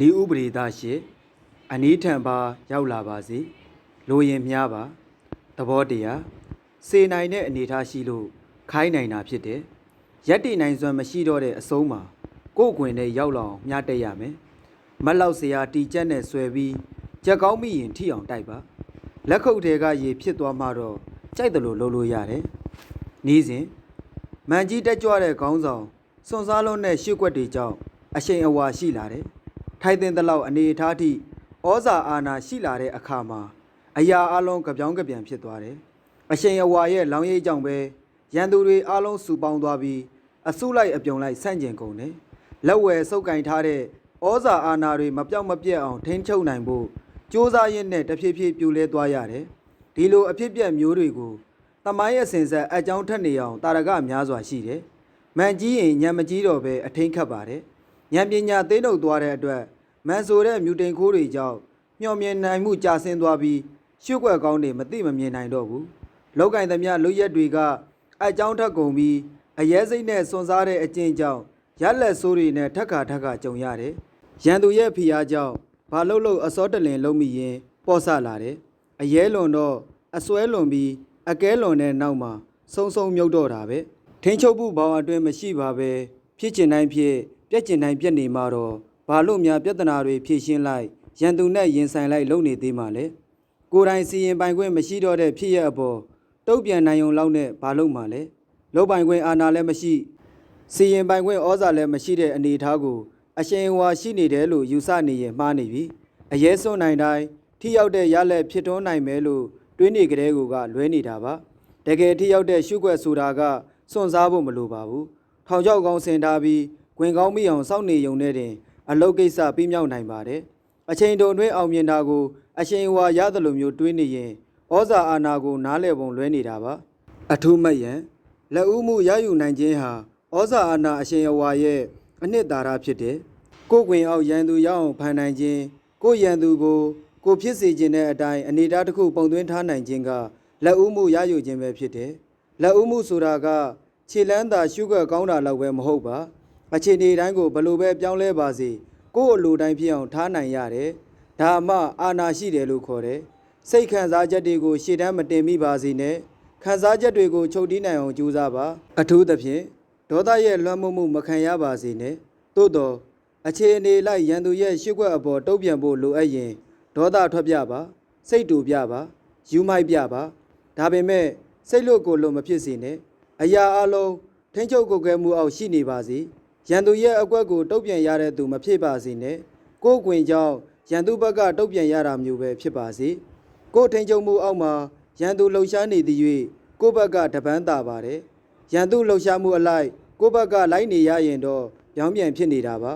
နီဥပဒေသားရှိအနီးထံပါရောက်လာပါစေလိုရင်မြားပါသဘောတရားစေနိုင်တဲ့အနေအထားရှိလို့ခိုင်းနိုင်တာဖြစ်တယ်ရက်တည်နိုင်စွမ်းမရှိတော့တဲ့အဆုံးမှာကိုယ့်ခွင်နဲ့ရောက်လာအောင်မြားတက်ရမယ်မက်လောက်စရာတီကျက်နဲ့ဆွဲပြီးကြက်ကောင်းမိရင်ထိအောင်တိုက်ပါလက်ခုပ်ထဲကရေဖြစ်သွားမှတော့ကြိုက်တယ်လို့လုပ်လို့ရတယ်နီးစဉ်မန်ကြီးတက်ကြွတဲ့ခေါင်းဆောင်စွန်စားလုံးနဲ့ရှစ်ကွက်တွေကြောင့်အရှိန်အဝါရှိလာတယ်။ ထိုက်တင်တဲ့လောက်အနေအထားထိဩဇာအာဏာရှိလာတဲ့အခါမှာအရာအလုံးကြပြောင်းကြပြန်ဖြစ်သွားတယ်။အရှိန်အဝါရဲ့လောင်ရိပ်ကြောင့်ပဲရန်သူတွေအလုံးစုပေါင်းသွားပြီးအစုလိုက်အပြုံလိုက်ဆန့်ကျင်ကုန်တယ်။လက်ဝယ်စုပ်ကင်ထားတဲ့ဩဇာအာဏာတွေမပြောက်မပြက်အောင်ထိန်းချုပ်နိုင်ဖို့စ조사ရင်းနဲ့တဖြည်းဖြည်းပြိုလဲသွားရတယ်။ဒီလိုအဖြစ်ပြက်မျိုးတွေကိုတမိုင်းရဲ့စင်ဆက်အကြောင်းထက်နေအောင်တာရကများစွာရှိတယ်။မန်ကြီးရင်ညံမကြီးတော့ပဲအထင်းခတ်ပါတယ်။ညံပညာသိမ့်ထုတ်သွားတဲ့အတွက် မန်ဆိုတဲ့မြူတိန်ခိုးတွေကြောင့်မျောမြင်နိုင်မှုကြာဆင်းသွားပြီးရှုပ်ွက်ကောင်းတွေမသိမမြင်နိုင်တော့ဘူး။လောက်ကင်သမျှလွတ်ရက်တွေကအကြောင်းထက်ကုန်ပြီးအရဲစိတ်နဲ့စွန်စားတဲ့အကျင့်ကြောင့်ရက်လက်ဆိုးတွေနဲ့ထက်ခါထက်ခါကြုံရတယ်။ရန်သူရဲ့ဖိအားကြောင့်ဘာလို့လို့အစောတလင်လုံးမိရင်ပေါ့ဆလာတယ်။အရဲလွန်တော့အစွဲလွန်ပြီးအကဲလွန်တဲ့နောက်မှာစုံစုံမြုပ်တော့တာပဲထင်းချုပ်မှုဘောင်အတွင်းမရှိပါပဲဖြစ်ကျင်တိုင်းဖြစ်ပြက်ကျင်တိုင်းပြက်နေမှာတော့ ဘာလို့များပြဿနာတွေဖြေရှင်းလိုက်ရန်သူနဲ့ရင်ဆိုင်လိုက်လုံနေသေးမှလဲကိုယ်တိုင်စီရင်ပိုင်ခွင့်မရှိတော့တဲ့ဖြစ်ရအပေါ်တုတ်ပြန်နိုင်ုံလောက်နဲ့ဘာလို့မှလဲလုံပိုင်ခွင့်အာဏာလည်းမရှိစီရင်ပိုင်ခွင့်ဩဇာလည်းမရှိတဲ့အနေအထားကိုအရှိန်အဝါရှိနေတယ်လို့ယူဆနေရင်မှားနေပြီအရေးစွန့်နိုင်တိုင်းထိရောက်တဲ့ရလက်ဖြစ်ထွန်းနိုင်မယ်လို့တွင်းနေကလေးကလွဲနေတာပါတကယ်ထိရောက်တဲ့ရှုွက်ဆိုတာကစွန့်စားဖို့မလိုပါဘူးထောင်ချောက်ကောင်းဆင်ထားပြီးဂွင်ကောင်းမိအောင်စောင့်နေုံနဲ့တင် အလုပ်ကိစ္စပြီးမြောက်နိုင်ပါတယ်အချိန်တုံအတွင်းအောင်မြင်တာကိုအချိန်အဝါရတယ်လို့မျိုးတွေးနေရင်ဩဇာအာဏာကိုနားလည်ပုံလွဲနေတာပါအထူးမဲ့ရန်လက်ဦးမှုရယူနိုင်ခြင်းဟာဩဇာအာဏာအရှင်အဝါရဲ့အနှစ်သာရဖြစ်တယ်ကိုယ်ကွင်အောင်ရန်သူရအောင်ဖန်နိုင်ခြင်းကိုယ်ရန်သူကိုကိုဖြစ်စေခြင်းတဲ့အတိုင်းအနေအထားတစ်ခုပုံသွင်းထားနိုင်ခြင်းကလက်ဦးမှုရယူခြင်းပဲဖြစ်တယ်။လက်ဦးမှုဆိုတာကခြေလန်းသာရှုခွက်ကောင်းတာလောက်ပဲမဟုတ်ပါ။ အခြေအနေတိုင်းကိုဘလို့ပဲပြောင်းလဲပါစေကိုယ့်အလိုတိုင်းဖြစ်အောင်ထားနိုင်ရတယ်။ဒါမှအာနာရှိတယ်လို့ခေါ်တယ်။စိတ်ခံစားချက်တွေကိုရှေ့တန်းမတင်မိပါစေနဲ့။ခံစားချက်တွေကိုချုပ်တီးနိုင်အောင်ကြိုးစားပါ။အထူးသဖြင့်ဒေါသရဲ့လွှမ်းမိုးမှုမခံရပါစေနဲ့။သို့တော့အခြေအနေလိုက်ရန်သူရဲ့ရှုခွက်အပေါ်တုံ့ပြန်ဖို့လိုအပ်ရင်ဒေါသထွက်ပြပါစိတ်တူပြပါယူမိုက်ပြပါဒါပေမဲ့စိတ်လွတ်ကိုယ်လွတ်မဖြစ်စေနဲ့အရာအလုံးထိန်းချုပ်ကိုယ်ကဲမှုအောက်ရှိနေပါစေ ရန်သူရဲ့အကွက်ကိုတုတ်ပြန်ရတဲ့သူမဖြစ်ပါစေနဲ့ကိုယ်ကွင်ကြောင့်ရန်သူဘက်ကတုတ်ပြန်ရတာမျိုးပဲဖြစ်ပါစေကိုယ်ထိန်းချုပ်မှုအောက်မှာရန်သူလှုပ်ရှားနေသည်၍ကိုယ့်ဘက်ကတပန်းတာပါတယ်ရန်သူလှုပ်ရှားမှုအလိုက်ကိုယ့်ဘက်ကလိုက်နေရရင်တော့ပြောင်းပြန်ဖြစ်နေတာပါ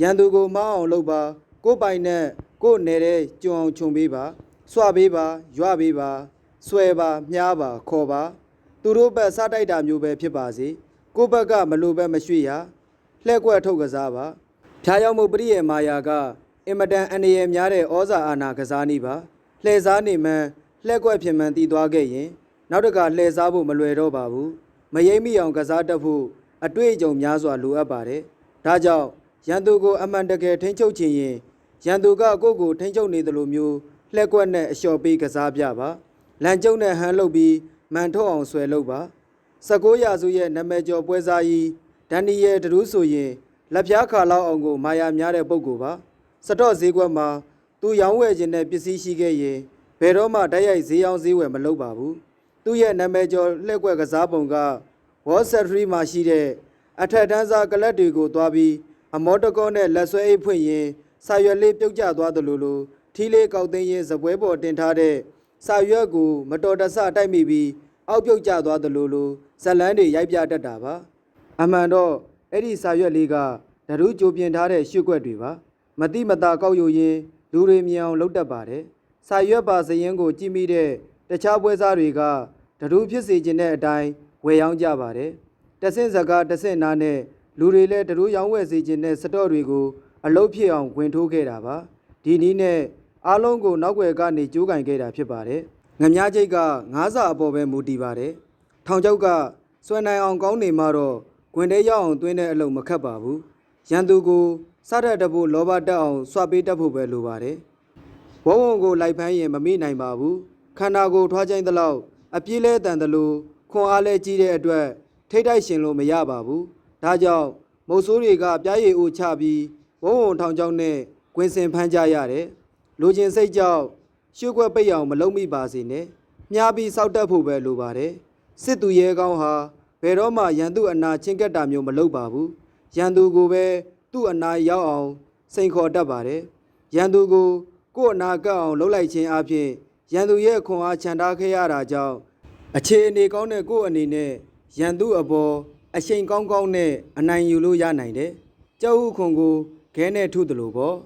ရန်သူကိုမအောင်လုပ်ပါကိုယ်ပိုင်နဲ့ကိုယ်နေတဲ့ကြုံအောင်ခြုံပေးပါစွပေးပါရွပေးပါဆွဲပါမြားပါခေါ်ပါ သူတို့ဘက်စားတိုက်တာမျိုးပဲဖြစ်ပါစေကိုယ့်ဘက်ကမလိုပဲမရွှေ့ရ လှဲ့ကွက်ထုတ်ကစားပါဖြားရောက်မှုပရိယေမာယာကအင်မတန်အနေရများတဲ့ဩဇာအာဏာကစားနေပါလှည့်စားနေမှန်းလှဲ့ကွက်ဖြစ်မှန်းတည်သွားခဲ့ရင် နောက်တကလှည့်စားဖို့မလွယ်တော့ပါဘူးမယိမ့်မိအောင်ကစားတတ်ဖို့အတွေ့အကြုံများစွာလိုအပ်ပါတယ်ဒါကြောင့်ရန်သူကိုအမှန်တကယ်ထိန်းချုပ်ခြင်းရင်ရန်သူကကိုယ့်ကိုထိန်းချုပ်နေတယ်လို့မျိုးလှက်ကွက်နဲ့အလျှော်ပေးကစားပြပါလန်ကျုံနဲ့ဟန်လုပ်ပြီးမန်ထုတ်အောင်ဆွဲလုပ်ပါ19ရာစုရဲ့နာမည်ကျော်ပွဲစားကြီး ဒန်နီယယ်ဒရူးဆိုရင်လက်ပြားခါလောက်အောင်ကိုမာယာများတဲ့ပုံကိုပါစတော့ဈေးကွက်မှာသူရောင်းဝယ်ခြင်းနဲ့ပစ္စည်းရှိခဲ့ရင်ဘယ်တော့မှတိုက်ရိုက်ဈေးရောင်းဈေးဝယ်မလုပ်ပါဘူးသူ့ရဲ့နာမည်ကျော်လှက်ကွက်ကစားပုံက Wall Street မှာရှိတဲ့အထက်တန်းစားကလပ်တွေကိုတွားပြီးအမောတကောနဲ့လက်ဆွဲအိတ်ဖွင့်ရင်စာရွက်လေးပြုတ်ကျသွားသလိုလိုထီးလေးကောက်သိမ်းရင်ဇပွဲပေါ်တင်ထားတဲ့စာရွက်ကိုမတော်တဆတိုက်မိပြီးအောက်ပြုတ်ကျသွားသလိုလိုဇလန်းတွေရိုက်ပြတတ်တာပါ အမှန်တော့အဲ့ဒီစာရွက်လေးကဓရုကြိုပြင်ထားတဲ့ရွှေ့ကွက်တွေပါမတိမတာကောက်ယူရင်လူတွေမြင်အောင်လုပ်တတ်ပါတယ်စာရွက်ပါစရင်ကိုကြည့်မိတဲ့တခြားပွဲစားတွေကဓရုဖြစ်စေခြင်းတဲ့အတိုင်းဝယ်ရောင်းကြပါတယ်တဆင့်စကားတဆင့်နားနဲ့လူတွေလည်းဓရုရောင်းဝယ်စေခြင်းတဲ့စတော့တွေကိုအလုတ်ဖြစ်အောင်ဝင်ထိုးခဲ့တာပါဒီနည်းနဲ့အားလုံးကိုနောက်ွယ်ကနေကြိုးကင်ခဲ့တာဖြစ်ပါတယ်ငမြချိတ်ကငါးစာအပေါ်ပဲမူတည်ပါတယ်ထောင်ချောက်ကစွဲနိုင်အောင်ကောင်းနေမှတော့ ဂွင်တဲရောက်အောင်တွင်းတဲ့အလုပ်မခတ်ပါဘူးရန်သူကိုစားတတ်တဖို့လောဘတက်အောင်စွပေးတတ်ဖို့ပဲလိုပါတယ်ဝုံဝုံကိုလိုက်ဖမ်းရင်မမိနိုင်ပါဘူးခန္ဓာကိုယ်ထွားချိုင်းသလောက်အပြည့်လဲတန်တယ်လို့ခွန်အားလဲကြီးတဲ့အတွက်ထိတ်တိုက်ရှင်လို့မရပါဘူးဒါကြောင့်မုတ်ဆိုးတွေကပြားရည်အိုချပြီးဝုံဝုံထောင်ချောင်းနဲ့ကွင်းစင်ဖမ်းကြရတယ်လူချင်းစိတ်ကြောင့်ရှုပ်ွက်ပိတ်အောင်မလုပ်မိပါစေနဲ့မြားပြီးစောက်တက်ဖို့ပဲလိုပါတယ်စစ်သူရဲကောင်းဟာ ဘယ်တော့မှရန်သူအနာချင်းကပ်တာမျိုးမလုပ်ပါဘူးရန်သူကိုပဲသူ့အနာရောက်အောင် စိန်ခေါ်တတ်ပါတယ်ရန်သူကိုကိုယ့်အနာကပ်အောင်လှုပ်လိုက်ခြင်းအပြင်ရန်သူရဲ့ခွန်အားချန်ထားခဲ့ရတာကြောင့်အခြေအနေကောင်းတဲ့ကိုယ့်အနေနဲ့ရန်သူအပေါ်အရှိန်ကောင်းကောင်းနဲ့အနိုင်ယူလို့ရနိုင်တယ်ကြောက်ဥခွန်ကိုခဲနဲ့ထုတယ်လို့ပေါ့